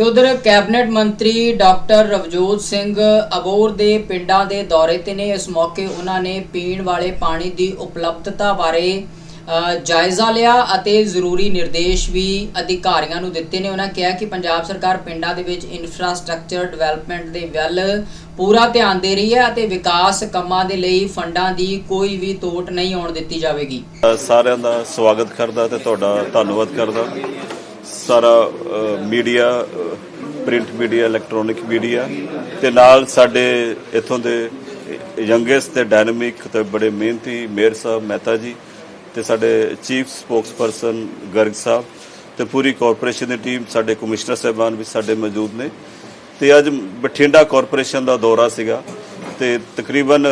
ਤੇ ਉਧਰ ਕੈਬਨਿਟ ਮੰਤਰੀ ਡਾਕਟਰ ਰਵਜੋਤ ਸਿੰਘ ਅਬੋਰ ਦੇ ਪਿੰਡਾਂ ਦੇ ਦੌਰੇ ਤੇ ਨੇ। ਇਸ ਮੌਕੇ ਉਹਨਾਂ ਨੇ ਪੀਣ ਵਾਲੇ ਪਾਣੀ ਦੀ ਉਪਲਬਧਤਾ ਬਾਰੇ ਜਾਇਜ਼ਾ ਲਿਆ ਅਤੇ ਜ਼ਰੂਰੀ ਨਿਰਦੇਸ਼ ਵੀ ਅਧਿਕਾਰੀਆਂ ਨੂੰ ਦਿੱਤੇ ਨੇ। ਉਹਨਾਂ ਕਿਹਾ ਕਿ ਪੰਜਾਬ ਸਰਕਾਰ ਪਿੰਡਾਂ ਦੇ ਵਿੱਚ ਇਨਫਰਾਸਟ੍ਰਕਚਰ ਡਿਵੈਲਪਮੈਂਟ ਦੇ ਵੱਲ ਪੂਰਾ ਧਿਆਨ ਦੇ ਰਹੀ ਹੈ ਅਤੇ ਵਿਕਾਸ ਕੰਮਾਂ ਦੇ ਲਈ ਫੰਡਾਂ ਦੀ ਕੋਈ ਵੀ ਤੋਟ ਨਹੀਂ ਆਉਣ ਦਿੱਤੀ ਜਾਵੇਗੀ। ਸਾਰਿਆਂ ਦਾ ਸਵਾਗਤ ਕਰਦਾ ਤੇ ਤੁਹਾਡਾ ਧੰਨਵਾਦ ਕਰਦਾ। ਸਾਰਾ media print media, electronic media ਤੇ ਨਾਲ ਸਾਡੇ ਇਥੋਂ ਦੇ ਯੰਗੈਸਟ ਤੇ ਡਾਇਨਾਮਿਕ ਤੇ ਬੜੇ ਮਿਹਨਤੀ ਮੇਅਰ ਸਾਹਿਬ ਮਹਿਤਾ ਜੀ ਤੇ ਸਾਡੇ ਚੀਫ ਸਪੋਕਸਪਰਸਨ ਗਰਗ ਸਾਹਿਬ ਤੇ ਪੂਰੀ ਕਾਰਪੋਰੇਸ਼ਨ ਦੀ ਟੀਮ ਸਾਡੇ ਕਮਿਸ਼ਨਰ ਸਾਹਿਬਾਨ ਵੀ ਸਾਡੇ ਮੌਜੂਦ ਨੇ। ਤੇ ਅੱਜ ਬਠਿੰਡਾ ਕਾਰਪੋਰੇਸ਼ਨ ਦਾ ਦੌਰਾ ਸੀਗਾ। ਤੇ ਤਕਰੀਬਨ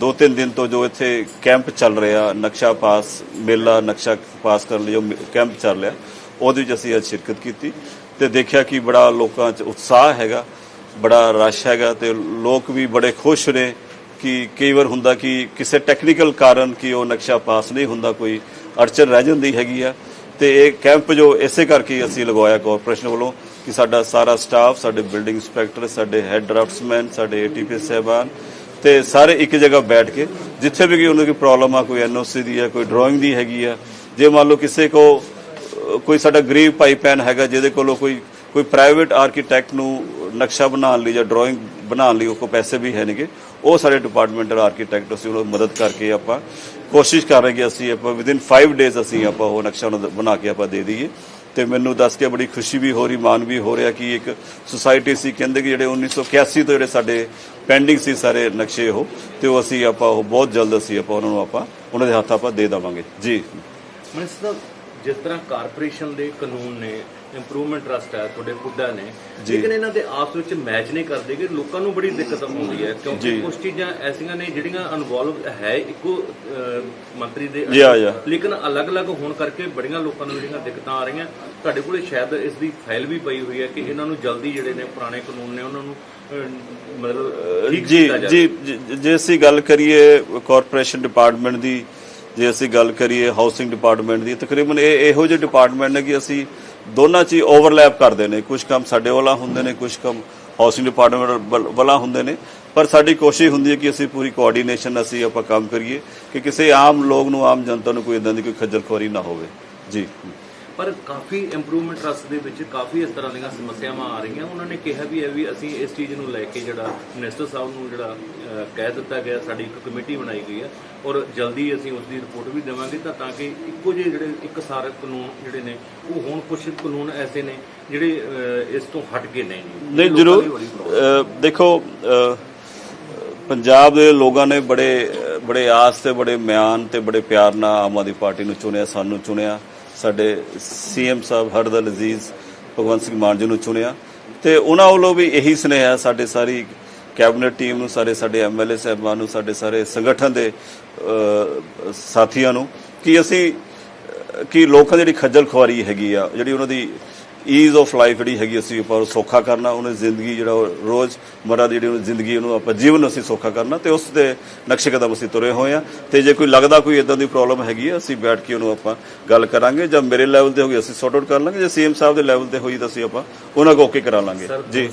2-3 ਦਿਨ ਤੋਂ ਜੋ ਇੱਥੇ ਕੈਂਪ ਚੱਲ ਰਿਹਾ, ਨਕਸ਼ਾ ਪਾਸ, ਮੇਲਾ ਨਕਸ਼ਾ ਪਾਸ ਕਰਨ ਲਈ ਜੋ ਕੈਂਪ ਚੱਲ ਰਿਹਾ, ਉਹਦੇ ਵਿੱਚ ਅਸੀਂ ਅੱਜ ਸ਼ਿਰਕਤ ਕੀਤੀ ਤੇ ਦੇਖਿਆ ਕਿ ਬੜਾ ਲੋਕਾਂ 'ਚ ਉਤਸ਼ਾਹ ਹੈਗਾ, ਬੜਾ ਰਸ਼ ਹੈਗਾ ਤੇ ਲੋਕ ਵੀ ਬੜੇ ਖੁਸ਼ ਨੇ ਕਿ ਕਈ ਵਾਰ ਹੁੰਦਾ ਕਿ ਕਿਸੇ ਟੈਕਨੀਕਲ ਕਾਰਨ ਕਿ ਉਹ ਨਕਸ਼ਾ ਪਾਸ ਨਹੀਂ ਹੁੰਦਾ, ਕੋਈ ਅੜਚਨ ਰਹਿ ਜਾਂਦੀ ਹੈਗੀ ਆ ਤੇ ਇਹ ਕੈਂਪ ਜੋ ਇਸੇ ਕਰਕੇ ਅਸੀਂ ਲਗਵਾਇਆ ਕਾਰਪੋਰੇਸ਼ਨ ਵੱਲੋਂ ਕਿ ਸਾਡਾ ਸਾਰਾ ਸਟਾਫ, ਸਾਡੇ ਬਿਲਡਿੰਗ ਇੰਸਪੈਕਟਰ, ਸਾਡੇ ਹੈੱਡ ਡਰਾਫਟਸਮੈਨ ਸਾਡੇ ਏਟੀਪੀ ਸਹਿਬਾਨ ਤੇ ਸਾਰੇ ਇੱਕ ਜਗ੍ਹਾ ਬੈਠ ਕੇ ਜਿੱਥੇ ਵੀ ਕੋਈ ਉਹਨਾਂ ਦੀ ਪ੍ਰੋਬਲਮ ਆ, ਕੋਈ ਐਨਓਸੀ ਦੀ ਆ, ਕੋਈ ਡਰਾਇੰਗ ਦੀ ਹੈਗੀ ਆ, ਜੇ ਮੰਨ ਲਓ ਕਿਸੇ ਕੋ ਕੋਈ ਸਾਡਾ ਗਰੀਬ ਭਾਈ ਭੈਣ ਹੈਗਾ, ਜਿਹਦੇ ਕੋਲੋਂ ਕੋਈ ਕੋਈ ਪ੍ਰਾਈਵੇਟ ਆਰਕੀਟੈਕਟ ਨੂੰ ਨਕਸ਼ਾ ਬਣਾਉਣ ਲਈ ਜਾਂ ਡਰਾਇੰਗ ਬਣਾਉਣ ਲਈ ਉਹ ਕੋ ਪੈਸੇ ਵੀ ਹੈ ਨੇਗੇ ਉਹ ਸਾਡੇ ਡਿਪਾਰਟਮੈਂਟਲ ਆਰਕੀਟੈਕਟ ਅਸੀਂ ਉਹਨਾਂ ਦੀ ਮਦਦ ਕਰਕੇ ਆਪਾਂ ਕੋਸ਼ਿਸ਼ ਕਰ ਰਹੇ ਕਿ ਅਸੀਂ ਆਪਾਂ ਵਿਦਿਨ 5 ਡੇਜ਼ ਅਸੀਂ ਆਪਾਂ ਉਹ ਨਕਸ਼ਾ ਉਹਨਾਂ ਬਣਾ ਕੇ ਆਪਾਂ ਦੇ ਦਈਏ। ਤੇ ਮੈਨੂੰ ਦੱਸ ਕੇ ਬੜੀ ਖੁਸ਼ੀ ਵੀ ਹੋ ਰਹੀ, ਮਾਣ ਵੀ ਹੋ ਰਿਹਾ ਕਿ ਇੱਕ ਸੁਸਾਇਟੀ ਸੀ, ਕਹਿੰਦੇ ਕਿ ਜਿਹੜੇ 1981 ਤੋਂ ਜਿਹੜੇ ਸਾਡੇ ਪੈਂਡਿੰਗ ਸੀ ਸਾਰੇ ਨਕਸ਼ੇ ਉਹ, ਤੇ ਉਹ ਅਸੀਂ ਆਪਾਂ ਉਹ ਬਹੁਤ ਜਲਦ ਅਸੀਂ ਆਪਾਂ ਉਹਨਾਂ ਨੂੰ ਆਪਾਂ ਉਹਨਾਂ ਦੇ ਹੱਥ ਆਪਾਂ ਦੇ ਦੇਵਾਂਗੇ। ਜੀ। ਮਿਨਿਸਟਰ ਜਿਸ ਤਰ੍ਹਾਂ ਕਾਰਪੋਰੇਸ਼ਨ ਦੇ ਕਾਨੂੰਨ ਨੇ ਇੰਪਰੂਵਮੈਂਟ ਟਰਸਟ ਹੈ ਤੁਹਾਡੇ ਪੁੱਡਾ ਨੇ। ਲੇਕਿਨ ਇਹਨਾਂ ਦੇ ਆਪਸ ਵਿੱਚ ਮੈਚ ਨਹੀਂ ਕਰਦੇ ਕਿ ਲੋਕਾਂ ਨੂੰ ਬੜੀ ਦਿੱਕਤ ਆਉਂਦੀ ਹੈ ਕਿਉਂਕਿ। ਕੁਝ ਚੀਜ਼ਾਂ ਐਸੀਆਂ ਨੇ ਜਿਹੜੀਆਂ ਇਨਵੋਲਵ ਹੈ ਇੱਕੋ ਮੰਤਰੀ ਦੇ। ਲੇਕਿਨ ਅਲੱਗ-ਅਲੱਗ ਹੋਣ ਕਰਕੇ ਬੜੀਆਂ ਲੋਕਾਂ ਨੂੰ ਜਿਹੜੀਆਂ ਦਿੱਕਤਾਂ ਆ ਰਹੀਆਂ ਤੁਹਾਡੇ ਕੋਲੇ ਸ਼ਾਇਦ ਇਸ ਦੀ ਫਾਈਲ ਵੀ ਪਈ ਹੋਈ ਹੈ ਕਿ ਇਹਨਾਂ ਨੂੰ ਜਲਦੀ ਜਿਹੜੇ ਨੇ ਪੁਰਾਣੇ ਕਾਨੂੰਨ ਨੇ ਉਹਨਾਂ ਨੂੰ ਮਤਲਬ ਜੀ ਜੀ- ਜੇ ਅਸੀਂ ਗੱਲ ਕਰੀਏ ਕਾਰਪੋਰੇਸ਼ਨ ਡਿਪਾਰਟਮੈਂਟ ਦੀ ਜੇ ਅਸੀਂ ਗੱਲ ਕਰੀਏ ਹਾਊਸਿੰਗ ਡਿਪਾਰਟਮੈਂਟ ਦੀ ਤਕਰੀਬਨ ਇਹ ਇਹੋ ਜਿਹੇ ਡਿਪਾਰਟਮੈਂਟ ਨੇ ਕਿ ਅਸੀਂ ਦੋਨਾਂ 'ਚ ਹੀ ਓਵਰਲੈਪ ਕਰਦੇ ਨੇ। ਕੁਝ ਕੰਮ ਸਾਡੇ ਵਾਲਾ ਹੁੰਦੇ ਨੇ ਕੁਝ ਕੰਮ ਹਾਊਸਿੰਗ ਡਿਪਾਰਟਮੈਂਟ ਵਾਲਾ ਹੁੰਦੇ ਨੇ। ਪਰ ਸਾਡੀ ਕੋਸ਼ਿਸ਼ ਹੁੰਦੀ ਹੈ ਕਿ ਅਸੀਂ ਪੂਰੀ ਕੋਆਰਡੀਨੇਸ਼ਨ ਅਸੀਂ ਆਪਾਂ ਕੰਮ ਕਰੀਏ ਕਿ ਕਿਸੇ ਆਮ ਲੋਕ ਨੂੰ, ਆਮ ਜਨਤਾ ਨੂੰ ਕੋਈ ਇਦਾਂ ਦੀ ਕੋਈ ਖੱਜਲ ਖੁਆਰੀ ਨਾ ਹੋਵੇ। ਜੀ। ਪਰ ਕਾਫੀ ਇੰਪਰੂਵਮੈਂਟ ਟਰਸਟ ਦੇ ਵਿੱਚ ਕਾਫੀ ਇਸ ਤਰ੍ਹਾਂ ਦੀਆਂ ਸਮੱਸਿਆਵਾਂ ਆ ਰਹੀਆਂ। ਉਹਨਾਂ ਨੇ ਕਿਹਾ ਵੀ ਹੈ ਵੀ ਅਸੀਂ ਇਸ ਚੀਜ਼ ਨੂੰ ਲੈ ਕੇ ਜਿਹੜਾ ਮਿਨਿਸਟਰ ਸਾਹਿਬ ਨੂੰ ਜਿਹੜਾ ਕਹਿ ਦਿੱਤਾ ਗਿਆ ਸਾਡੀ ਇੱਕ ਕਮੇਟੀ ਬਣਾਈ ਗਈ ਹੈ ਔਰ ਜਲਦੀ ਅਸੀਂ ਉਸ ਦੀ ਰਿਪੋਰਟ ਵੀ ਦੇਵਾਂਗੇ ਤਾਂ ਤਾਂ ਕਿ ਇੱਕੋ ਜਿਹੇ ਜਿਹੜੇ ਇੱਕ ਸਾਰੇ ਕਾਨੂੰਨ ਜਿਹੜੇ ਨੇ ਉਹ ਹੁਣ। ਕੁਝ ਕਾਨੂੰਨ ਐਸੇ ਨੇ ਜਿਹੜੇ ਇਸ ਤੋਂ ਹਟ ਕੇ ਨਹੀਂ। ਨਹੀਂ ਜ਼ਰੂਰ। ਦੇਖੋ ਪੰਜਾਬ ਦੇ ਲੋਕਾਂ ਨੇ ਬੜੇ ਬੜੇ ਆਸ ਤੇ ਬੜੇ ਮਿਆਨ ਤੇ ਬੜੇ ਪਿਆਰ ਨਾਲ ਆਮ ਆਦਮੀ ਪਾਰਟੀ ਨੂੰ ਚੁਣਿਆ ਸਾਨੂੰ ਚੁਣਿਆ। ਸਾਡੇ ਸੀਐਮ ਸਾਹਿਬ ਹਰਦਲ ਅਜ਼ੀਜ਼, ਭਗਵੰਤ ਸਿੰਘ ਮਾਨ ਜੀ ਨੂੰ ਚੁਣਿਆ। ਤੇ ਉਹਨਾਂ ਵੱਲੋਂ ਵੀ ਇਹੀ ਸੁਨੇਹਾ ਸਾਡੇ ਸਾਰੀ ਕੈਬਨਿਟ ਟੀਮ ਨੂੰ, ਸਾਰੇ ਸਾਡੇ ਐਮਐਲਏ ਸਾਹਿਬਾਨ ਨੂੰ, ਸਾਡੇ ਸਾਰੇ ਸੰਗਠਨ ਦੇ ਸਾਥੀਆਂ ਨੂੰ ਕਿ ਅਸੀਂ ਕਿ ਲੋਕਾਂ ਦੀ ਜਿਹੜੀ ਖੱਜਲ ਖੁਆਰੀ ਹੈਗੀ ਆ, ਜਿਹੜੀ ਉਹਨਾਂ ਦੀ ਈਜ਼ ਆਫ ਲਾਈਫ ਜਿਹੜੀ ਹੈਗੀ ਅਸੀਂ ਆਪਾਂ ਸੌਖਾ ਕਰਨਾ ਉਹਨੇ ਜ਼ਿੰਦਗੀ ਜਿਹੜਾ ਉਹ ਰੋਜ਼ ਮਰਾ ਦੀ ਜਿਹੜੀ ਉਹਨੂੰ ਜ਼ਿੰਦਗੀ ਉਹਨੂੰ ਆਪਾਂ ਜੀਵਨ ਅਸੀਂ ਸੌਖਾ ਕਰਨਾ ਤੇ ਉਸ ਦੇ ਨਕਸ਼ੇ ਕਦਮ ਅਸੀਂ ਤੁਰੇ ਹੋਏ ਆ। ਤੇ ਜੇ ਕੋਈ ਲੱਗਦਾ ਕੋਈ ਇਦਾਂ ਦੀ ਪ੍ਰੋਬਲਮ ਹੈਗੀ ਆ ਅਸੀਂ ਬੈਠ ਕੇ ਉਹਨੂੰ ਆਪਾਂ ਗੱਲ ਕਰਾਂਗੇ ਜਾਂ ਮੇਰੇ ਲੈਵਲ ਤੇ ਹੋਈ ਅਸੀਂ ਸੌਟ ਆਊਟ ਕਰ ਲਾਂਗੇ। ਜੇ ਸੀਐਮ ਸਾਹਿਬ ਦੇ ਲੈਵਲ ਤੇ ਹੋਈ ਤਾਂ ਅਸੀਂ ਆਪਾਂ ਉਹਨਾਂ ਕੋ ਓਕੇ ਕਰਾ ਲਾਂਗੇ। ਜੀ।